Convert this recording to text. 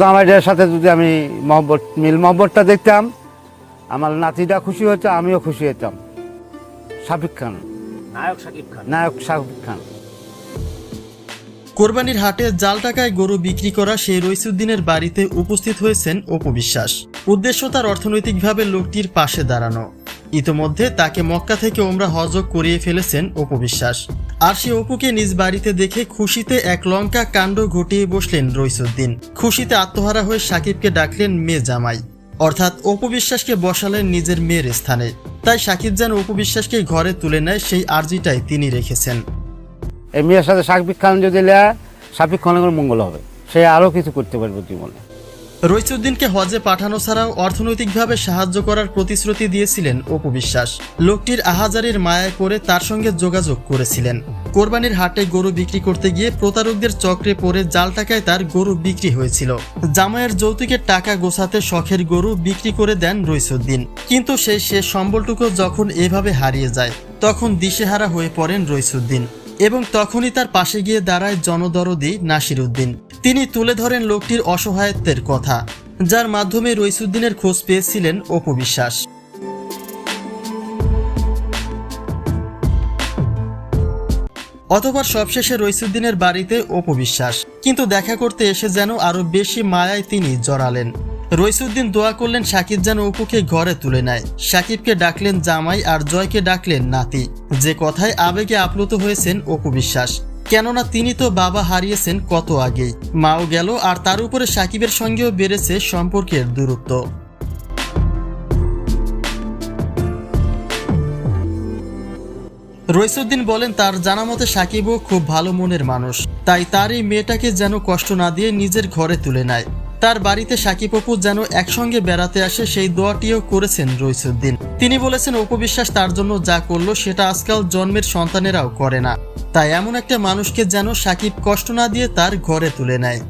জামাইটার সাথে যদি আমি মহব্বত মিল মহব্বতটা দেখতাম আমার নাতিটা খুশি হতো আমিও খুশি হতাম। শাকিব খান। নায়ক শাকিব খান। নায়ক শাকিব খান। কোরবানির হাটে জাল টাকায় গরু বিক্রি করা সেই রইসুদ্দিনের বাড়িতে উপস্থিত হয়েছেন অপু বিশ্বাস। উদ্দেশ্য তার অর্থনৈতিকভাবে লোকটির পাশে দাঁড়ানো। ইতোমধ্যে তাকে মক্কা থেকে ওমরা হজক করিয়ে ফেলেছেন অপু বিশ্বাস। আর সে অপুকে নিজ বাড়িতে দেখে খুশিতে এক লঙ্কা কাণ্ড ঘটিয়ে বসলেন রইসুদ্দিন। খুশিতে আত্মহারা হয়ে সাকিবকে ডাকলেন মেয়ে জামাই। অর্থাৎ অপু বিশ্বাসকে বসালেন নিজের মেয়ের স্থানে। তাই সাকিব যেন অপু বিশ্বাসকে ঘরে তুলে নেয়, সেই আর্জিটাই তিনি রেখেছেন। এই মেয়ের সাথে শাকিব খান যদি শাকিব খানের মঙ্গল হবে। সে আরও কিছু করতে পারবে জীবনে। রইসুদ্দিনকে হজে পাঠানো ছাড়াও অর্থনৈতিকভাবে সাহায্য করার প্রতিশ্রুতি দিয়েছিলেন অপু বিশ্বাস। লোকটির আহাজারির মায়ায় পড়ে তার সঙ্গে যোগাযোগ করেছিলেন। কোরবানির হাটে গরু বিক্রি করতে গিয়ে প্রতারকদের চক্রে পড়ে জাল টাকায় তার গরু বিক্রি হয়েছিল। জামাইয়ের যৌতুকের টাকা গোছাতে শখের গরু বিক্রি করে দেন রইসুদ্দিন কিন্তু সেই শেষ সম্বলটুকু যখন এভাবে হারিয়ে যায়, তখন দিশেহারা হয়ে পড়েন রইসুদ্দিন এবং তখনই তার পাশে গিয়ে দাঁড়ায় জনদরদি নাসির উদ্দিন তিনি তুলে ধরেন লোকটির অসহায়ত্বের কথা, যার মাধ্যমে রইসুদ্দিনের খোঁজ পেয়েছিলেন অপু বিশ্বাস। অতবার সবশেষে রইসুদ্দিনের বাড়িতে অপবিশ্বাস কিন্তু দেখা করতে এসে যেন আরও বেশি মায়ায় তিনি জড়ালেন। রইসুদ্দিন দোয়া করলেন সাকিব যেন অপুকে ঘরে তুলে নেয়। সাকিবকে ডাকলেন জামাই আর জয়কে ডাকলেন নাতি। যে কথায় আবেগে আপ্লুত হয়েছেন অপু বিশ্বাস। কেননা তিনি তো বাবা হারিয়েছেন কত আগেই। মাও গেল আর তার উপরে সাকিবের সঙ্গেও বেড়েছে সম্পর্কের দূরত্ব। রইসুদ্দিন বলেন, তার জানা মতে সাকিবও খুব ভালো মনের মানুষ। তাই তার এই মেয়েটাকে যেন কষ্ট না দিয়ে নিজের ঘরে তুলে নেয়। তার বাড়িতে সাকিব অপু যেন একসঙ্গে বেড়াতে আসে, সেই দোয়াটিও করেছেন রইসুদ্দিন তিনি বলেছেন অপবিশ্বাস তার জন্য যা করল, সেটা আজকাল জন্মের সন্তানেরাও করে না। তাই এমন একটা মানুষকে যেন সাকিব কষ্ট না দিয়ে তার ঘরে তুলে নেয়।